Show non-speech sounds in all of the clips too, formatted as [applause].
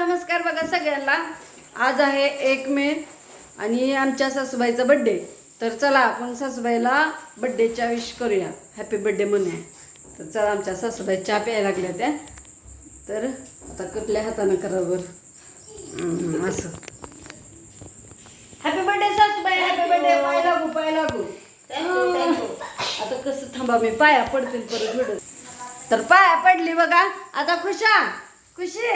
नमस्कार बघा सगळ्यांना. आज आहे एक मे आणि आमच्या सासूबाईचा बड्डे तर चला आपण सासूबाईला बड्डेच्या विश करूया. हॅपी बड्डे म्हणूया तर चला आमच्या सासूबाई चहा प्यायला लागल्या त्या. तर आता कुठल्या हातानं करा बर? असं. हॅपी बड्डे सासूबाई हॅपी बड्डे पाय लागू पाय लागू. [laughs] आता कसं थांबा मी पाया पडतील परत तर पाया पडली बघा. आता खुशा खुशी.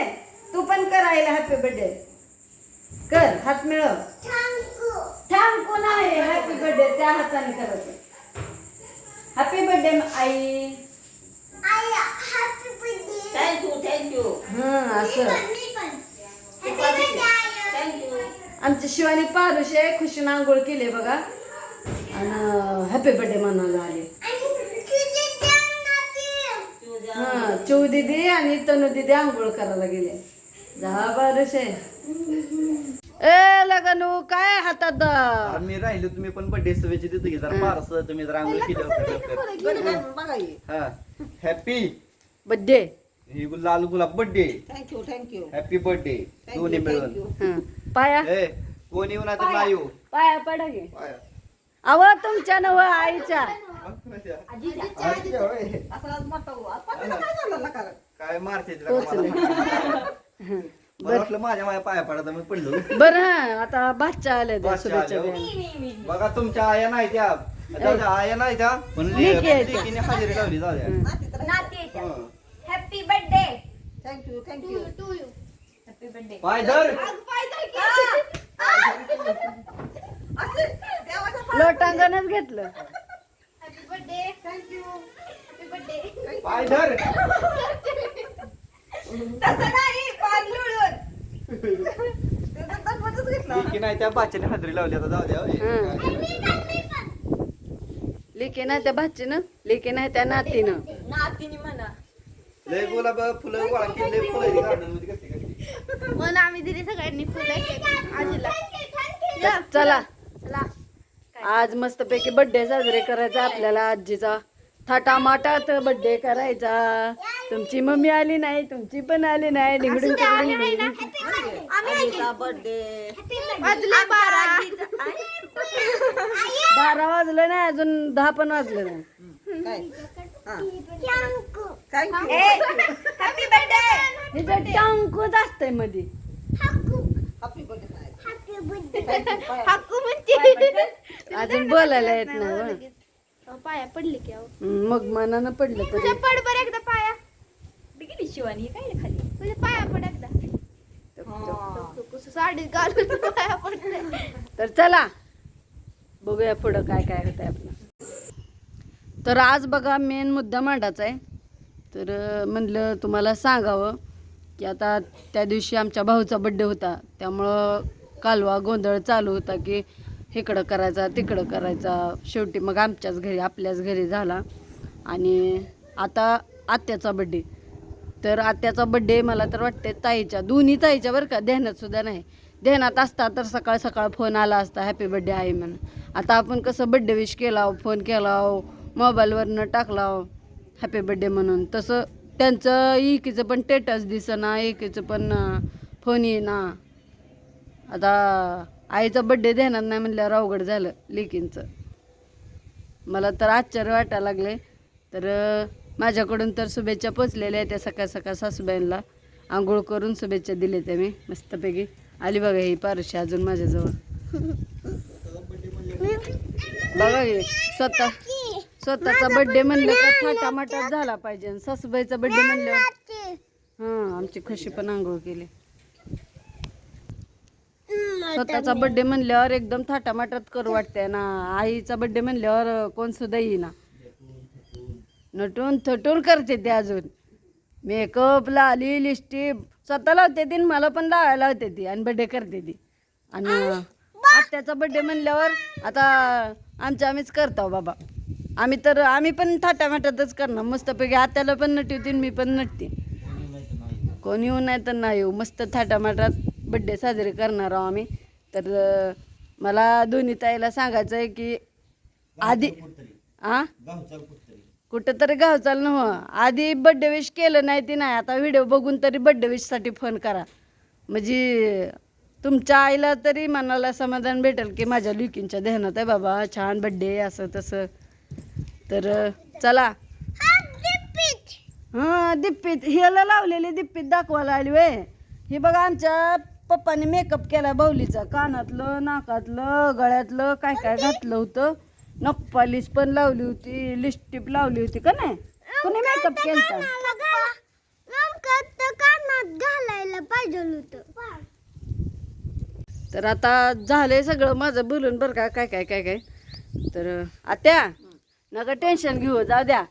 तू पण करायला हॅपी बर्थडे कर हात मिळव. थांब कोण आहे हॅपी बर्थडे त्या हाताने करायचं. हॅपी बर्थडे आई. थँक्यू थँक्यू हं असं. थँक्यू आमच्या शिवानी पारुशे खुशीनं आंघोळ केली बघा. आणि हॅपी बर्थडे म्हणायला आले. हा चिऊ दिदी आणि तनू दिदी आंघोळ करायला गेले. ए लगनू काय हातात? दा- मी राहिलो तुम्ही पण बर्थडे शुभेच्छा देतो की जरा पारस तुम्ही जरा आंघोळ केलं हा हॅपी बड्डे ही लाल गुलाब birthday thank you thank you happy birthday दोन्ही मिळून. हं. पाया? ए कोण येऊन आता नाही येऊ पाया पडा पाया. अव तुमच्या नव आईच्या. काय मारते तिला का मला मारते? मला वाटलं माझ्या माझ्या पाया पडा मी पडलो. बर आता बादच्या आल्या त्या बादशा शुभेच्छा आल्या, द्यायला. बघा तुमच्या आया नाही त्या. आया नाही त्या पण लेकी आहेत. लेकीने हजेरी लावली जाऊ द्या. हं. हं. Happy birthday thank you thank you happy birthday पाय धर. लोटांगणच घेतलं. Happy birthday thank you happy birthday पाय धर. [laughs] तसं नाही पान लुळून लेकी नाही त्या बाच्याने हजेरी लावली आता जाऊ द्या हं. होय. लेके नाही त्या भाचीनं लेके नाही त्या नातीनं. नातीने म्हणा. लय गुलाब फुलं गोळा केली लय फुलं गार्डनमध्ये कसली कसली. म्हणून आम्ही दिली सगळ्यांनी फुलं आजीला. तर चला. आज मस्तपैकी बर्थडे साजरे करायचा आपल्याला आजीचा. थाटा माटात बर्थडे करायचा. तुमची मम्मी आली नाही तुमची पण आली नाही. बर्थडे वाजले बारा बारा वाजलं नाही अजून दहा पण वाजलं नाही. काय? थँक्यू हॅपी बर्थडे हिचं टांकूच असतंयमध्ये अजून बोलायला येत नाही पाया पडली की अहो. मग मनानं पडलं तुझ्या तरी. पड बर एकदा पाया. गेली शिवानी काय रे खाली? तुझ्या पाया पड एकदा. कसं साडी घालून पाया पडते. तर चला बघूया पुढं काय काय होतंय आपलं. तर आज बघा मेन मुद्दा मांडायचा आहे. तर अं, म्हणलं तुम्हाला सांगावं की आता त्या दिवशी आमच्या भाऊचा बड्डे होता. त्यामुळं कालवा गोंधळ चालू होता की इकडं करायचा तिकडं करायचा. शेवटी मग आमच्याच घरी आपल्याच घरी झाला. आणि आता आत्याचा बड्डे तर आत्याचा बड्डे मला तर वाटते ताईच्या दोन्ही ताईच्या बरं का ध्यानात सुद्धा नाही. ध्यानात असता तर सकाळ सकाळ फोन आला असता हॅपी बड्डे आहे म्हणून आता आपण कसं बड्डे विश केला फोन केला मोबाईलवरनं टाकला हॅपी बड्डे म्हणून. तसं त्यांचं एकीचं पण टेटस दिसना एकीचं पण फोन येईना. आता आईचा बड्डे ध्यानात नाही म्हणल्यावर अवघड झालं लेकींचं. मला तर आश्चर्य वाटायला लागले. तर माझ्याकडून तर शुभेच्छा पोचलेल्या आहेत त्या सकाळ सकाळ सासूबाईंना. आंघोळ करून शुभेच्छा दिल्या त्या मी मस्तपैकी. आली बघा ही पारशी अजून माझ्याजवळ. बघा हे स्वतः स्वतःचा बड्डे म्हणलं का थाटामाटात झाला पाहिजे. सासूबाईचा बड्डे म्हणल्यावर हां आमची खुशी पण आंघोळ केली. स्वतःचा बड्डे म्हणल्यावर एकदम थाटामाटात करू वाटते ना. आईचा बड्डे म्हणल्यावर कोण सुद्धा येईना. नटून थटून करते ते अजून. मेकअप लाली लिस्टिप स्वतः लावते ती मला पण लावायला लावते ती आणि बड्डे करते ती. आणि आत्याचा बड्डे म्हणल्यावर आता आमच्या आम्हीच करतो बाबा. आम्ही तर आम्ही पण थाटामाटातच करणार. मस्तपैकी आत्याला पण नटवते आणि मी पण नटते. कोण येऊ नाही तर नाही येऊ. मस्त थाटामाटात बड्डे साजरे करणार आहोत आम्ही. तर मला दोन्ही ताईला सांगायचं आहे की आधी आ? कुठं तरी गाव चाल नव्ह आधी बड्डे विश केलं नाही ती नाही. आता व्हिडिओ बघून तरी बड्डे विशसाठी फोन करा. म्हणजे तुमच्या आईला तरी मनाला समाधान भेटेल की माझ्या लिकींच्या ध्यानात आहे बाबा छान बड्डे असं तसं. तर चला. हां दिप्पीत. ह्याला लावलेली दिप्पीत दाखवायला आली वे हे बघा आमच्या पप्पाने मेकअप केला बाहुलीचा कानातलं नाकातलं गळ्यातलं काय काय घातलं होतं. नप्पालीस पण लावली होती लिपस्टिक लावली होती का नाही? कोणी मेकअप केलता? कानात घालायला पाहिजे होतं. तर आता झालंय सगळं माझं बोलून बरं का काय काय काय काय. तर आत्या नका टेन्शन घेऊ जाऊ द्या.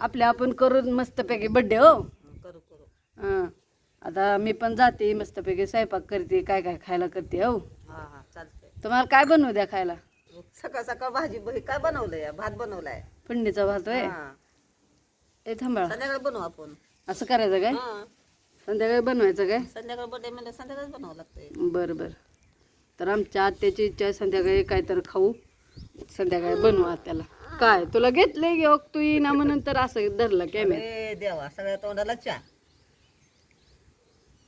आपल्या आपण करून मस्तपैकी बड्डे हो. करू करू. हां. आता मी पण जाते मस्तपैकी स्वयंपाक करते काय काय खायला करते हो. हा हा चालतंय. तुम्हाला काय बनवू द्या खायला? सकाळ सकाळ भाजी बही काय बनवलंय? भात बनवलाय. फोडणीचा भात होय? हा. ए थांबा. संध्याकाळी बनवू आपण. असं करायचं काय? हा. संध्याकाळी बनवायचं काय? संध्याकाळी बर्थडे म्हणजे संध्याकाळी बनावं लागतंय. बरं बरं. तर आमच्या आत्याची इच्छा आहे संध्याकाळी काहीतरी खाऊ. संध्याकाळी बनवू आत्याला. काय? तुला घेतलंय गे तू येईना म्हणून तर असं धरलं कॅमेरा देवा सगळ्या तोंडाला चहा.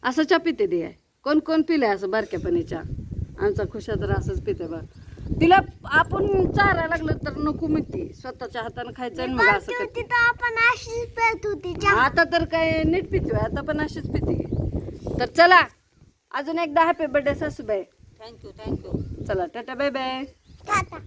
असं चहा पिते दे. आहे कोण कोण पिलंय असं बारक्यापणी चहा आमचा खुशा तर असंच पिते बा तिला आपण चारायला लागलं तर नको म्हणते. स्वतःच्या हाताने खायचं आणि मग असं करते. आपण अशीच पेत होती आता तर काय नीट पितोय आता पण अशीच पिते. तर चला अजून एकदा हॅपी बर्थडे सासूबाई. थँक्यू थँक्यू चला टाटा बाय बाय टाटा.